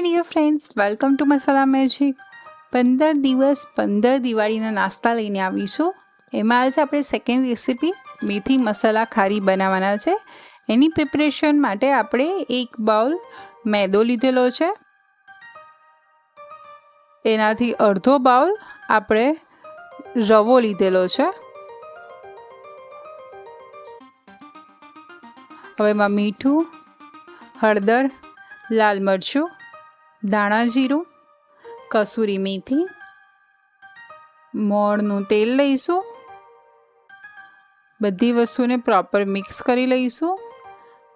Dear friends welcome to Masala magic પંદર દિવસ, પંદર દિવાળીના નાસ્તા લઈને આવીશું એમાં આજે આપણે સેકન્ડ રેસીપી મેથી મસાલા ખારી બનાવવાના છે. એની પ્રિપરેશન માટે આપણે એક બાઉલ મેદો લીધેલો છે. એનાથી અડધો બાઉલ આપણે રવો લીધેલો છે. હવે એમાં મીઠું, હળદર, લાલ મરચું ધાણા જીરું, કસૂરી મેથી મોળનું તેલ લઈશું, બધી વસ્તુને પ્રોપર મિક્સ કરી લઈશું.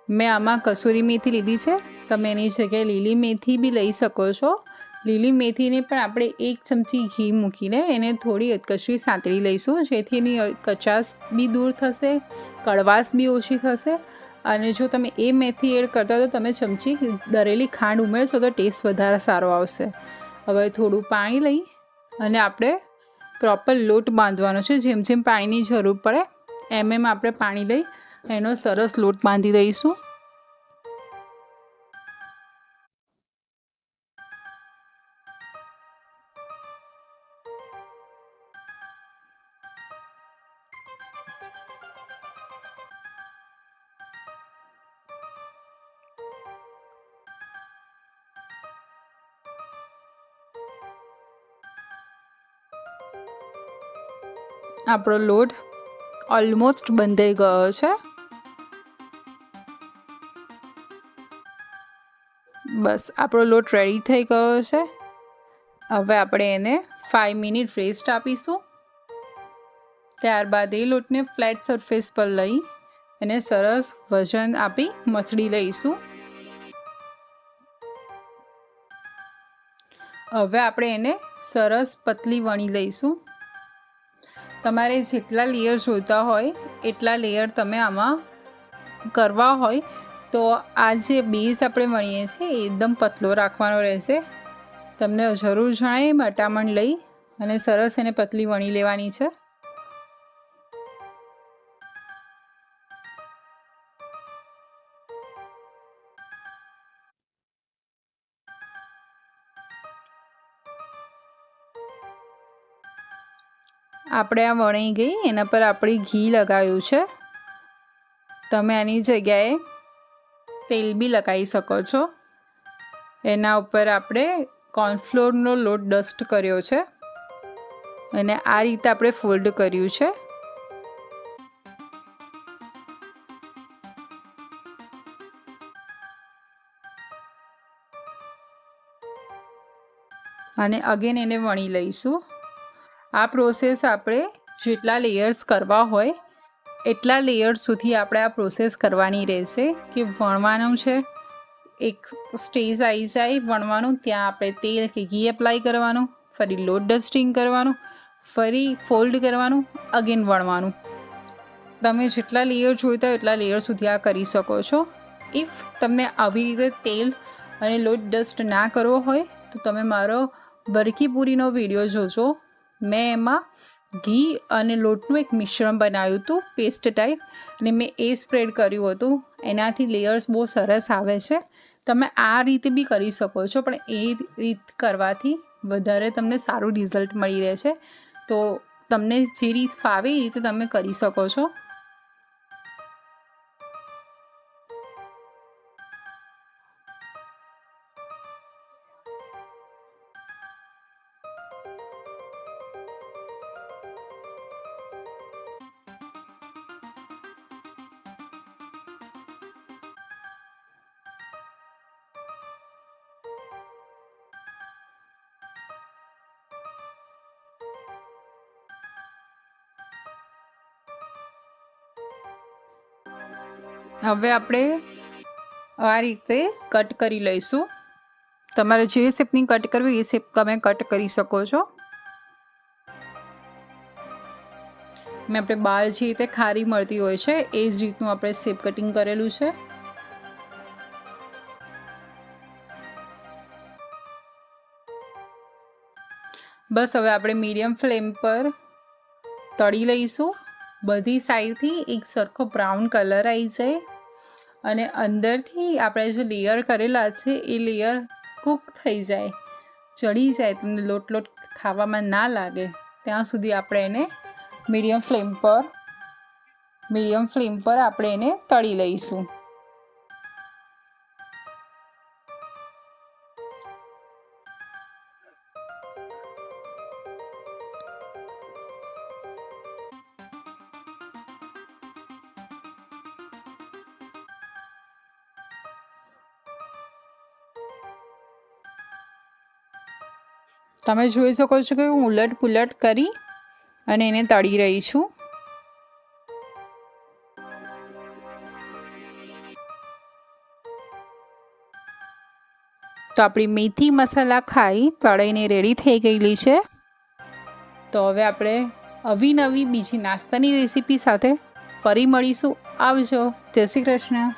મેં આમાં કસૂરી મેથી લીધી છે. તમે એની જગ્યાએ લીલી મેથી બી લઈ શકો છો. લીલી મેથીને પણ આપણે એક ચમચી ઘી મૂકીને એને થોડી અધકચરી સાંતળી લઈશું, જેથી એની કચાશ બી દૂર થશે, કડવાશ બી ઓછી થશે. અને જો તમે એ મેથી એડ કરતા તો તમે ચમચી દરેલી ખાંડ ઉમેરશો તો ટેસ્ટ વધારે સારો આવશે. હવે થોડું પાણી લઈ અને આપણે પ્રોપર લોટ બાંધવાનો છે. જેમ જેમ પાણીની જરૂર પડે, એમ એમ આપણે પાણી લઈ એનો સરસ લોટ બાંધી દઈશું. આપણો લોટ ઓલમોસ્ટ બંધાઈ ગયો છે. બસ, આપણો લોટ રેડી થઈ ગયો છે. હવે આપણે એને ફાઈવ મિનિટ રેસ્ટ આપીશું. ત્યારબાદ એ લોટને ફ્લેટ સરફેસ પર લઈ એને સરસ વજન આપી મસળી લઈશું. હવે આપણે એને સરસ પતલી વણી લઈશું. તમારે જેટલા લેયર જોઈતા હોય, એટલા લેયર તમે આમાં કરવા હોય, તો આ જે બેઝ આપણે વણીએ છીએ એકદમ પતલો રાખવાનો રહેશે. તમને જરૂર જણાય મટામણ લઈ અને સરસ એને પતલી વણી લેવાની છે. આપણે આ વણી ગઈ, એના પર આપણે ઘી લગાવ્યું છે. તમે આની જગ્યાએ તેલ બી લગાવી શકો છો. એના ઉપર આપણે કોર્નફ્લોરનો લોટ ડસ્ટ કર્યો છે. અને આ રીતે આપણે ફોલ્ડ કર્યું છે. અને અગેન એને વણી લઈશું. આ પ્રોસેસ આપણે જેટલા લેયર્સ કરવા હોય, એટલા લેયર સુધી આપણે આ પ્રોસેસ કરવાની રહેશે કે વણવાનું છે. એક સ્ટેજ આવી જાય, વણવાનું, ત્યાં આપણે તેલ કે ઘી એપ્લાય કરવાનું, ફરી લોટ ડસ્ટિંગ કરવાનું, ફરી ફોલ્ડ કરવાનું અગેન વણવાનું. તમે જેટલા લેયર જોઈતા હોય એટલા લેયર સુધી આ કરી શકો છો. ઇફ તમને આવી રીતે તેલ અને લોટ ડસ્ટ ના કરવો હોય, તો તમે મારો બરકી પૂરીનો વીડિયો જોજો. મેં એમાં ઘી અને લોટનું એક મિશ્રણ બનાવ્યું હતું પેસ્ટ ટાઈપ અને મેં એ સ્પ્રેડ કર્યું હતું. એનાથી લેયર્સ બહુ સરસ આવે છે. તમે આ રીતે બી કરી શકો છો, પણ એ રીત કરવાથી વધારે તમને સારું રિઝલ્ટ મળી રહે છે. તો તમને જે રીત ફાવે એ રીતે તમે કરી શકો છો. હવે આપણે આ રીતે કટ કરી લઈશું. તમારે જે શેપની કટ કરવી એ શેપ તમે કટ કરી શકો છો. મેં આપણે બહાર જે રીતે ખારી મળતી હોય છે, એ જ રીતનું આપણે શેપ કટિંગ કરેલું છે. બસ હવે આપણે મીડિયમ ફ્લેમ પર તળી લઈશું. બધી સાઈડથી એક સરખો બ્રાઉન કલર આવી જાય. અને અંદરથી આપણે જે લેયર કરેલા છે, એ લેયર કૂક થઈ જાય. ચડી જાય, તમને લોટ લોટ ખાવામાં ના લાગે. ત્યાં સુધી આપણે એને મીડિયમ ફ્લેમ પર, મીડિયમ ફ્લેમ પર આપણે એને તળી લઈશું. તમે જોઈ શકો છો કે હું ઉલટ પુલટ કરી અને એને તળી રહી છું. તો આપણી મેથી મસાલા ખાઈ તળીને રેડી થઈ ગયેલી છે. તો હવે આપણે અવિનવી બીજી નાસ્તાની રેસીપી સાથે ફરી મળીશું. આવજો. જય શ્રી કૃષ્ણ.